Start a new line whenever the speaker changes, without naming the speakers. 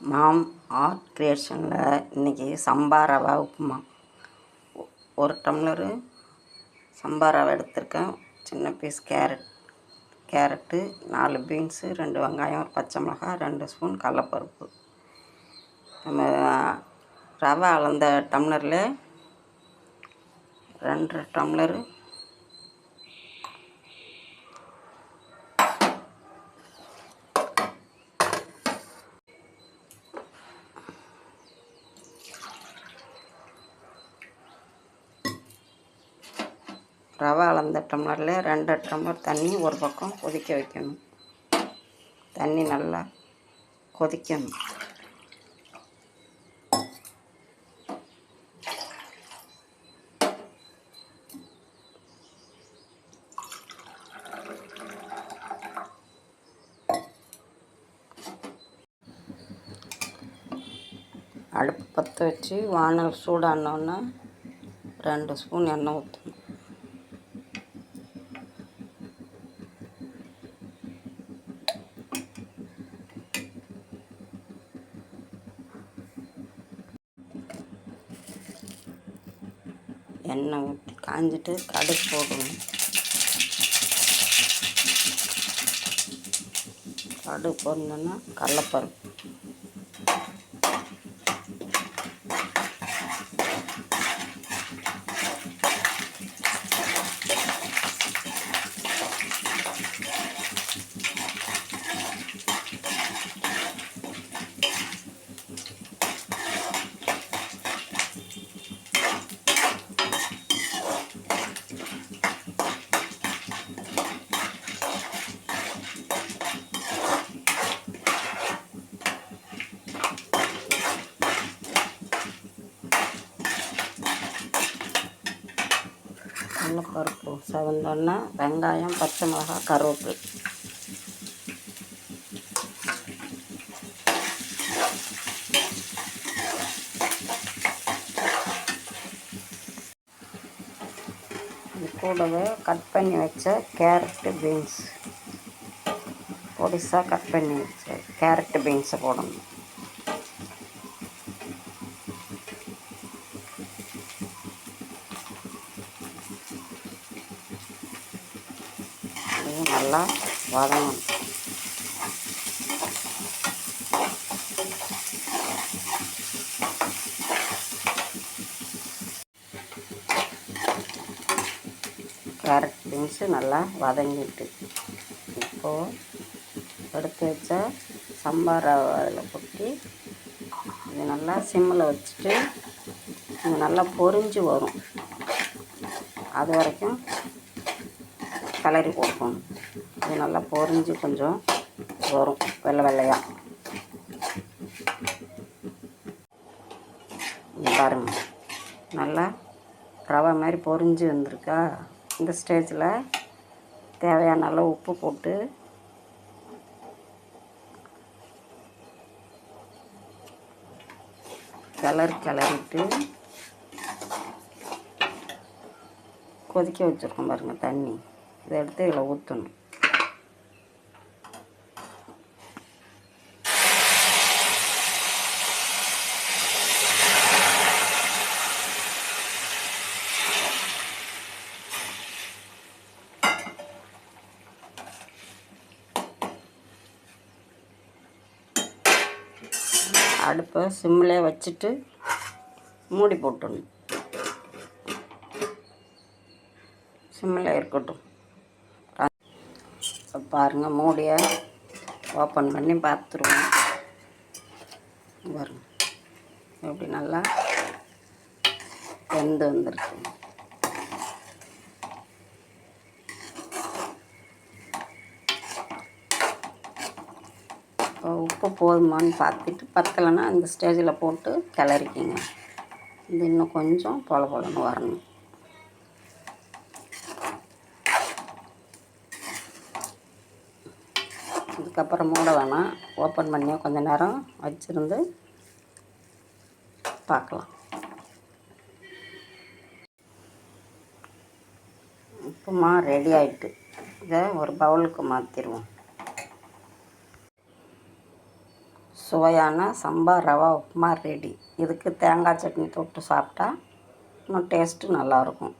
மாம் art கிரியேஷனில் இன்றைக்கி சம்பா ரவா உப்புமா. ஒரு tumbler சம்பா ரவை எடுத்திருக்கேன். சின்ன பீஸ் கேரட் கேரட்டு நாலு பீன்ஸு ரெண்டு வெங்காயம் ஒரு பச்சை மிளகாய் ரெண்டு ஸ்பூன் கடலப்பருப்பு. நம்ம ரவை அளந்த டம்ளரில் ரெண்டரை டம்ளரு ரவை அளந்த டம்ளரில் ரெண்டு டம்ளர் தண்ணி ஒரு பக்கம் கொதிக்க வைக்கணும். தண்ணி நல்லா கொதிக்கணும். அடுப்பு பற்ற வச்சு வானல் சூடானோன்னா ரெண்டு ஸ்பூன் எண்ணெய் ஊற்றணும் எண்ணெய் ஊற்றி காஞ்சிட்டு கடுகு போடணும். கடுகு போடணுன்னா கடலப்பருப்பு. கடலப்பருப்பு செவந்தோன்னா வெங்காயம் பச்சை மிளகாய் கருவேப்பிலை இது கூடவே கட் பண்ணி வச்ச கேரட்டு பீன்ஸ் பொடிசாக கட் பண்ணி வச்ச கேரட்டு பீன்ஸை போடணும். இது நல்லா வதங்கணும். கேரட் பீன்ஸு நல்லா வதங்கிட்டு. இப்போது எடுத்து வச்ச சம்பார் அதில் கொட்டி இது நல்லா சிம்மில் வச்சுட்டு இது நல்லா பொரிஞ்சு வரும். அது வரைக்கும் கலரி கொடுக்கணும் இது நல்லா பொறிஞ்சு கொஞ்சம் வரும் வெள்ளை வெள்ளையாக பாருங்க. நல்லா ரவை மாதிரி பொரிஞ்சு வந்திருக்கா. இந்த ஸ்டேஜில் தேவையான அளவு உப்பு போட்டு கலர் கிளறிட்டு கொதிக்க வச்சுருக்கோம் பாருங்கள் தண்ணி. இதை எடுத்து இதில் ஊற்றணும். அடுப்பை சிம்மில் வச்சுட்டு மூடி போட்டணும் சிம்மில் இருக்கட்டும். பாருங்கள் மூடியை ஓப்பன் பண்ணி பார்த்துருவோம். வரும் எப்படி நல்லா வெந்து வந்துருக்கு. இப்போ உப்பு போதுமான்னு பார்த்துட்டு பத்தலைன்னா அந்த ஸ்டேஜில் போட்டு கிளறிக்கிங்க. இது இன்னும் கொஞ்சம் பொல பொலன்னு வரணும். அதுக்கப்புறம் மூட வேணாம் ஓப்பன் பண்ணி கொஞ்ச நேரம் வச்சுருந்து பார்க்கலாம். உப்புமா ரெடி ஆகிட்டு இதை ஒரு பவுலுக்கு மாற்றிடுவோம் சுவையான சம்பா ரவா உப்புமா ரெடி இதுக்கு தேங்காய் சட்னி தொட்டு சாப்பிட்டா இன்னும் டேஸ்ட்டு நல்லாயிருக்கும்